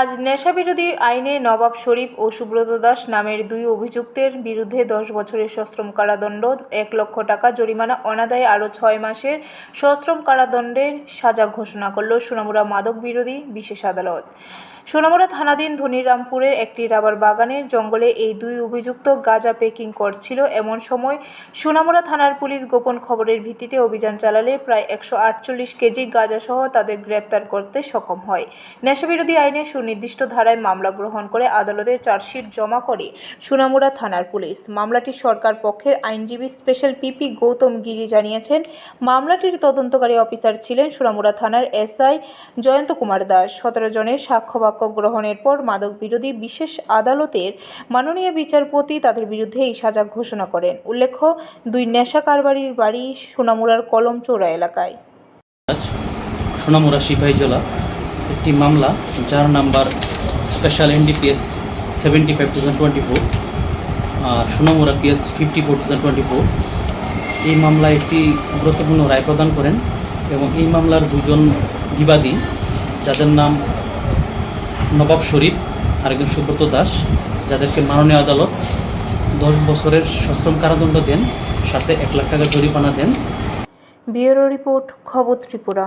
আজ নেশাবিরোধী আইনে নবাব শরীফ ও সুব্রত দাস নামের দুই অভিযুক্তের বিরুদ্ধে দশ বছরের সশ্রম কারাদণ্ড, এক লক্ষ টাকা জরিমানা, অনাদায়ে আরও ছয় মাসের সশ্রম কারাদণ্ডের সাজা ঘোষণা করল সোনামুড়া মাদক বিরোধী বিশেষ আদালত। সোনামুড়া থানাধীন ধনিরামপুরের একটি রাবার বাগানের জঙ্গলে এই দুই অভিযুক্ত গাঁজা পেকিং করছিল। এমন সময় সোনামুড়া থানার পুলিশ গোপন খবরের ভিত্তিতে অভিযান চালালে প্রায় একশো আটচল্লিশ কেজি গাঁজাসহ তাদের গ্রেপ্তার করতে সক্ষম হয়। নেশাবিরোধী আইনে সুনির্দিষ্ট ধারায় মামলা গ্রহণ করে আদালতে চার্জশিট জমা করে সোনামুড়া থানার পুলিশ। মামলাটি সরকার পক্ষের আইনজীবী স্পেশাল পিপি গৌতম গিরি জানিয়েছেন। মামলাটির তদন্তকারী অফিসার ছিলেন সোনামুড়া থানার এসআই জয়ন্ত কুমার দাস। সতেরো জনের সাক্ষ্য বাক্য গ্রহণের পর মাদক বিরোধী বিশেষ আদালতের মাননীয় বিচারপতি তাদের বিরুদ্ধে এই সাজা ঘোষণা করেন। উল্লেখ্য, দুই নেশা কারবারির বাড়ি সোনামুড়ার কলমচৌড়া এলাকায়। আজ সোনামুড়া সিপাহীজলা একটি মামলা যার number special NDPS seventy five two thousand twenty four, আর Sonamura PS fifty four two thousand twenty four. এই মামলায় একটি গুরুত্বপূর্ণ রায় প্রদান করেন এবং এই মামলার দুজন বিবাদী, যাদের নাম নবাব শরীফ আর একজন সুব্রত দাস, যাদেরকে মাননীয় আদালত দশ বছরের সশ্রম কারাদণ্ড দেন, সাথে এক লাখ টাকা জরিমানা দেন। ব্যুরো রিপোর্ট, খবর ত্রিপুরা।